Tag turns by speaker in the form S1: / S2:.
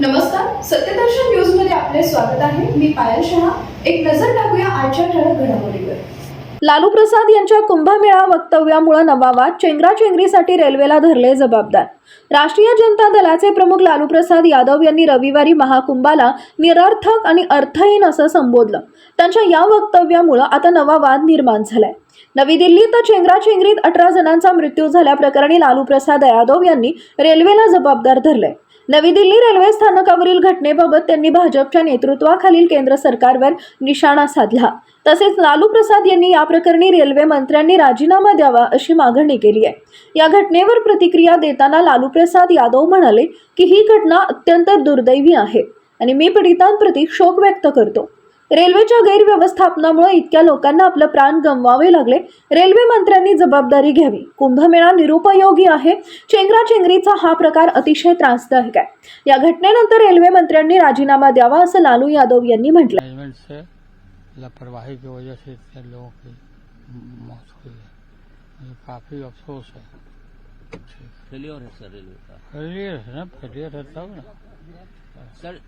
S1: नमस्कार सत्यदर्शन न्यूजमध्ये आपले स्वागत आहे. मी पायल शहा. एक नजर टाकूया आजच्या ठळक घडामोडीवर. लालू प्रसाद यांच्या कुंभमेळा वक्तव्यामुळे नवा वाद चेंगराचेंगरीसाठी रेल्वेला धरले जबाबदार. राष्ट्रीय जनता दलाचे प्रमुख लालू प्रसाद यादव यांनी रविवारी महाकुंभाला निरर्थक आणि अर्थहीन असं संबोधलं. त्यांच्या या वक्तव्यामुळं आता नवा वाद निर्माण झालाय. नवी दिल्लीत चेंगराचेंगरीत अठरा जणांचा मृत्यू झाल्याप्रकरणी लालू प्रसाद यादव यांनी रेल्वेला जबाबदार धरले नवी दिल्ली रेल्वे स्थानकावरील घटनेबाबत त्यांनी भाजपच्या नेतृत्वाखालील केंद्र सरकारवर निशाणा साधला. तसेच लालू प्रसाद यांनी या प्रकरणी रेल्वे मंत्र्यांनी राजीनामा द्यावा अशी मागणी केली आहे. या घटनेवर प्रतिक्रिया देताना लालू प्रसाद यादव म्हणाले की ही घटना अत्यंत दुर्दैवी आहे आणि मी पीडितांप्रती शोक व्यक्त करतो. रेल्वेच्या गैरव्यवस्थापनामुळे इतक्या लोकांना आपलं प्राण गमवावे लागले. रेल्वे मंत्र्यांनी जबाबदारी घ्यावी. कुंभमेळा निरुपयोगी आहे. चेंगराचेंगरीचा हा प्रकार अतिशय त्रासदायक आहे. या घटनेनंतर रेल्वे मंत्र्यांनी राजीनामा द्यावा असं लालू यादव यांनी म्हटलं.
S2: लापरवाही की वजह से इतने लोगों की मौत हुई है। मुझे काफ़ी अफसोस है।
S3: फेलियर है सर रेलवे का।
S2: फेलियर है ना? फेलियर है तब ना।
S3: सर